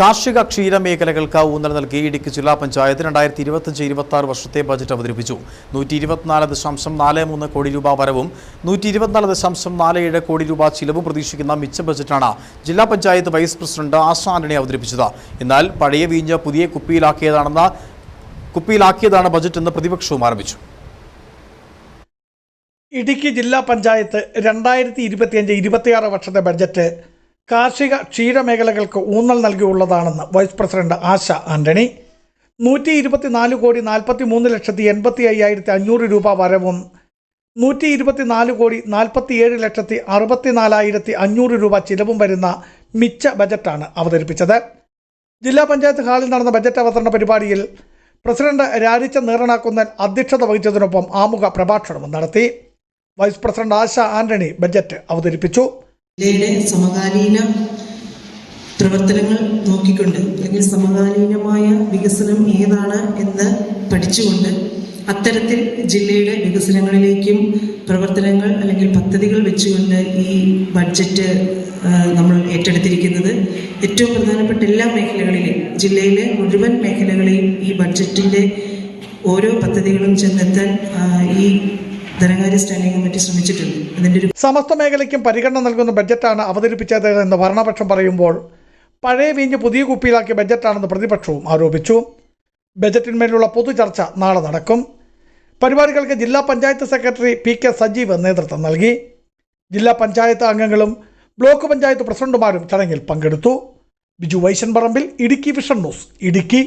കാർഷിക ക്ഷീര മേഖലകൾക്ക് ഊന്നൽ നൽകി ഇടുക്കി ജില്ലാ പഞ്ചായത്ത് രണ്ടായിരത്തി ഇരുപത്തഞ്ച് ഇരുപത്തി ആറ് വർഷത്തെ ബജറ്റ് അവതരിപ്പിച്ചു. നൂറ്റി ഇരുപത്തിനാല് ദശാംശം നാല് മൂന്ന് കോടി രൂപ വരവും നൂറ്റി ഇരുപത്തിനാല് ദശാംശം നാല് ഏഴ് കോടി രൂപ ചിലവും പ്രതീക്ഷിക്കുന്ന മിച്ച ബജറ്റാണ് ജില്ലാ പഞ്ചായത്ത് വൈസ് പ്രസിഡന്റ് ആശ ആന്റണി അവതരിപ്പിച്ചത്. എന്നാൽ പഴയ വീഞ്ഞ് പുതിയ കുപ്പിയിലാക്കിയതാണെന്ന കുപ്പിയിലാക്കിയതാണ് ബജറ്റ് എന്ന് പ്രതിപക്ഷവും ആരംഭിച്ചു ഇടുക്കി ജില്ലാ പഞ്ചായത്ത് രണ്ടായിരത്തി ഇരുപത്തിയഞ്ച് ഇരുപത്തിയാറ് വർഷത്തെ ബഡ്ജറ്റ് കാർഷിക ക്ഷീരമേഖലകൾക്ക് ഊന്നൽ നൽകിയുള്ളതാണെന്ന് വൈസ് പ്രസിഡന്റ് ആശ ആന്റണി. നൂറ്റി ഇരുപത്തിനാല് കോടി നാൽപ്പത്തി മൂന്ന് ലക്ഷത്തി എൺപത്തി അയ്യായിരത്തി അഞ്ഞൂറ് രൂപ വരവും നൂറ്റി ഇരുപത്തിനാല് കോടി നാൽപ്പത്തിയേഴ് ലക്ഷത്തി അറുപത്തിനാലായിരത്തി അഞ്ഞൂറ് രൂപ ചിലവും വരുന്ന മിച്ച ബജറ്റാണ് അവതരിപ്പിച്ചത്. ജില്ലാ പഞ്ചായത്ത് ഹാളിൽ നടന്ന ബജറ്റ് അവതരണ പരിപാടിയിൽ പ്രസിഡന്റ് രാജിച്ച നീറണാക്കുന്നൻ അധ്യക്ഷത വഹിച്ചതിനൊപ്പം ആമുഖ പ്രഭാഷണവും നടത്തി. Vice president Asha Antony budget അവതരിപ്പിച്ചു. ജില്ലയുടെ സമകാലീന പ്രവർത്തനങ്ങൾ നോക്കിക്കൊണ്ട് അല്ലെങ്കിൽ സമകാലീനമായ വികസനം ഏതാണ് എന്ന് പഠിച്ചുകൊണ്ട് അത്തരത്തിൽ ജില്ലയുടെ വികസനങ്ങളിലേക്കും പ്രവർത്തനങ്ങൾ അല്ലെങ്കിൽ പദ്ധതികൾ വെച്ചുകൊണ്ട് ഈ ബഡ്ജറ്റ് നമ്മൾ ഏറ്റെടുത്തിരിക്കുന്നത്. ഏറ്റവും പ്രധാനപ്പെട്ട എല്ലാ മേഖലകളിലും ജില്ലയിലെ മുഴുവൻ മേഖലകളെയും ഈ ബഡ്ജറ്റിന്റെ ഓരോ പദ്ധതികളും ചെന്നെത്താൻ ഈ ധനകാര്യ സ്റ്റാൻഡിംഗ് കമ്മിറ്റി ശ്രമിച്ചിട്ടുണ്ട്. അതിന്റെ ഒരു സമസ്ത മേഖലയ്ക്കും പരിഗണന നൽകുന്ന ബജറ്റാണ് അവതരിപ്പിച്ചത് എന്ന് ഭരണപക്ഷം പറയുമ്പോൾ പഴയ വീഞ്ഞ് പുതിയ കുപ്പിയിലാക്കിയ ബജറ്റാണെന്ന് പ്രതിപക്ഷവും ആരോപിച്ചു. ബജറ്റിന്മേലുള്ള പൊതുചർച്ച നാളെ നടക്കും. പരിപാടികൾക്ക് ജില്ലാ panchayat secretary P K Sajeev നേതൃത്വം നൽകി. ജില്ലാ പഞ്ചായത്ത് അംഗങ്ങളും ബ്ലോക്ക് പഞ്ചായത്ത് പ്രസിഡന്റുമാരും ചടങ്ങിൽ പങ്കെടുത്തു. ബിജു വൈശൻ പറമ്പിൽ ഇടുക്കി വിഷൻ ന്യൂസ് ഇടുക്കി.